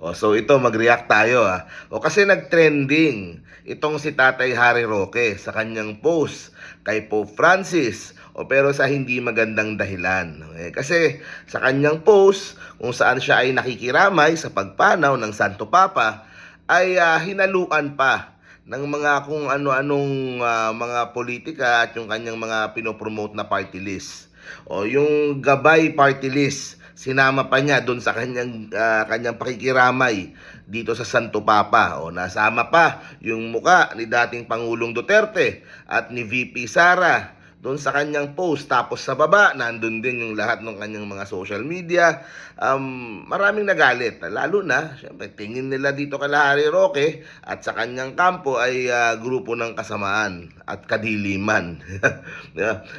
O, so ito, mag-react tayo ah. O kasi nag-trending itong si Tatay Harry Roque sa kanyang post kay Pope Francis. O pero sa hindi magandang dahilan. Eh, kasi sa kanyang post kung saan siya ay nakikiramay sa pagpanaw ng Santo Papa ay ah, hinaluan pa ng mga kung ano-anong ah, mga politika at yung kanyang mga pinopromote na party list. O yung gabay party list, sinama pa niya doon sa kanyang ah, kanyang pakikiramay dito sa Santo Papa. O nasama pa yung muka ni dating Pangulong Duterte at ni VP Sara doon sa kanyang post. Tapos sa baba, nandun din yung lahat ng kanyang mga social media. Um, maraming nagalit. Lalo na, syempre, tingin nila dito kay Harry Roque at sa kanyang kampo ay ah, grupo ng kasamaan at kadiliman.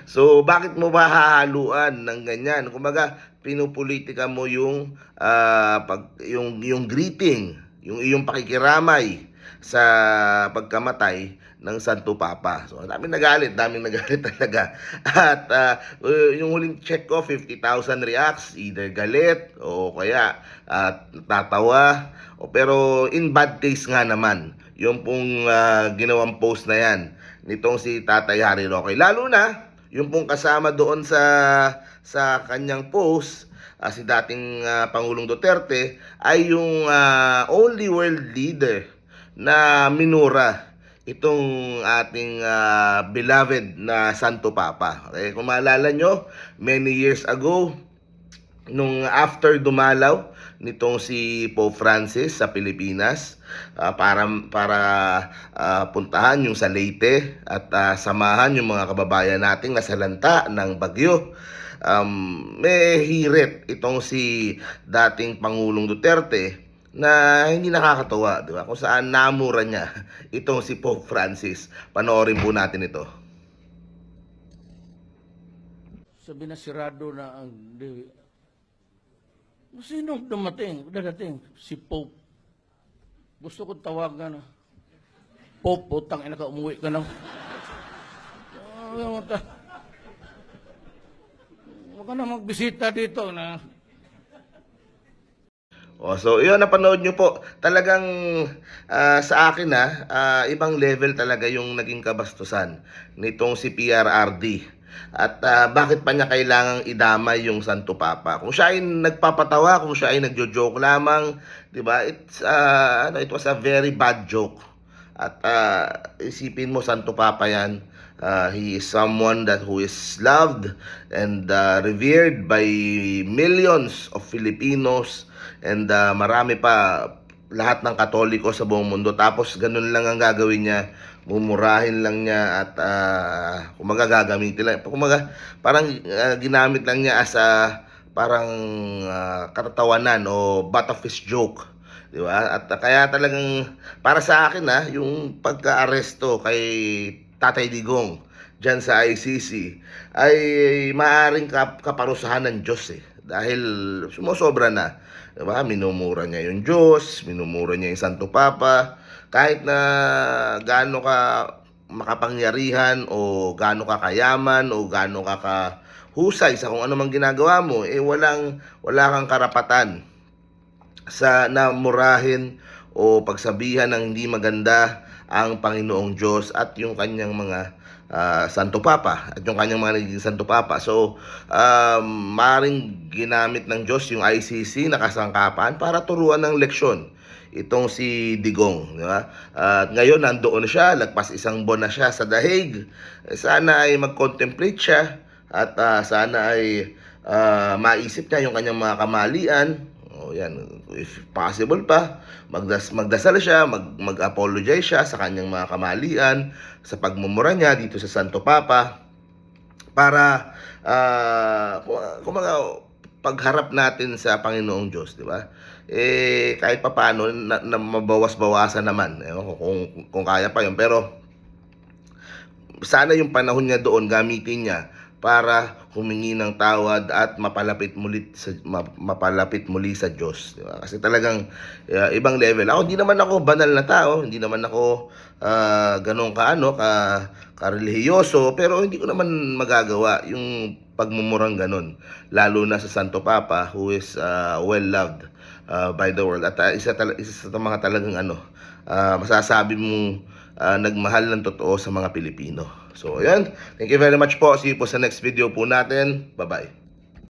So, bakit mo ba hahaluan ng ganyan? Kumbaga, pinupolitika mo yung, ah, pag, yung, yung greeting, yung iyong pakikiramay sa pagkamatay ng Santo Papa. So, daming nagalit, daming nagalit talaga. At uh, yung huling check ko, 50,000 reacts, either galit o kaya at tatawa. O, pero in bad taste nga naman, yung pong ah, ginawang post na yan nitong si Tatay Harry Roque. Lalo na, yung pong kasama doon sa sa kanyang post, ah, si dating ah, Pangulong Duterte, ay yung ah, only world leader na minura itong ating ah, beloved na Santo Papa. Okay, kung maalala nyo, many years ago, nung after dumalaw nitong si Pope Francis sa Pilipinas ah, para para ah, puntahan yung sa Leyte at ah, samahan yung mga kababayan nating nasalanta ng bagyo. Um, may hirit itong si dating Pangulong Duterte na hindi nakakatawa, di ba? Kung saan namura niya itong si Pope Francis. Panoorin po natin ito. Sabi na sirado na ang. Sino dumating? Dadating? Si Pope. Gusto ko tawagan na. Pope, putang ina ka, umuwi ka na. Ah, Huwag ka na magbisita dito na. Oh, so yun napanood nyo po. Talagang ah, sa akin na ibang level talaga yung naging kabastusan nitong si PRRD. At ah, bakit pa niya kailangang idamay yung Santo Papa? Kung siya ay nagpapatawa, kung siya ay nagjo-joke lamang, 'di ba? It's ah, ano, it was a very bad joke. At ah, isipin mo Santo Papa 'yan. Ah, he is someone that who is loved and ah, revered by millions of Filipinos and ah, marami pa lahat ng Katoliko sa buong mundo. Tapos ganun lang ang gagawin niya. Mumurahin lang niya at uh, kumaga gagamitin lang. Kumaga parang ah, ginamit lang niya as a parang ah, katatawanan o butt of his joke. Di ba? At ah, kaya talagang para sa akin ha, yung pagka-aresto kay Tatay Digong dyan sa ICC ay maaring kap- kaparusahan ng Diyos eh. Dahil sumusobra na. Diba? Minumura niya yung Diyos, minumura niya yung Santo Papa. Kahit na gaano ka makapangyarihan o gaano ka kayaman o gaano ka kahusay sa kung ano mang ginagawa mo, eh walang, wala kang karapatan sa namurahin o pagsabihan ng hindi maganda ang Panginoong Diyos at yung kanyang mga ah, Santo Papa at yung kanyang mga naging Santo Papa. So, um, maring ginamit ng Diyos yung ICC na kasangkapan para turuan ng leksyon itong si Digong, di ba? At ngayon nandoon siya, lagpas isang buwan na siya sa dahig. Eh, Sana ay mag-contemplate siya at ah, sana ay ah, maisip niya yung kanyang mga kamalian yan, if possible pa, magdas magdasal siya, mag mag-apologize siya sa kanyang mga kamalian, sa pagmumura niya dito sa Santo Papa para ah kumaga pagharap natin sa Panginoong Diyos, di ba? Eh kahit papaano na, na mabawas-bawasan naman, ko kung kung kaya pa 'yon, pero sana yung panahon niya doon gamitin niya para humingi ng tawad at mapalapit muli sa ma- mapalapit muli sa Diyos, di ba? Kasi talagang uh, ibang level. Ako hindi naman ako banal na tao, hindi naman ako uh, ganun ka ano, ka karelihiyoso, pero hindi ko naman magagawa yung pagmumurang ganun. Lalo na sa Santo Papa who is uh, well loved uh, by the world. At uh, isa, tala- isa sa mga talagang ano, uh, masasabi mong uh, nagmahal ng totoo sa mga Pilipino. So, ayan. Thank you very much po. See you po sa next video po natin. Bye-bye.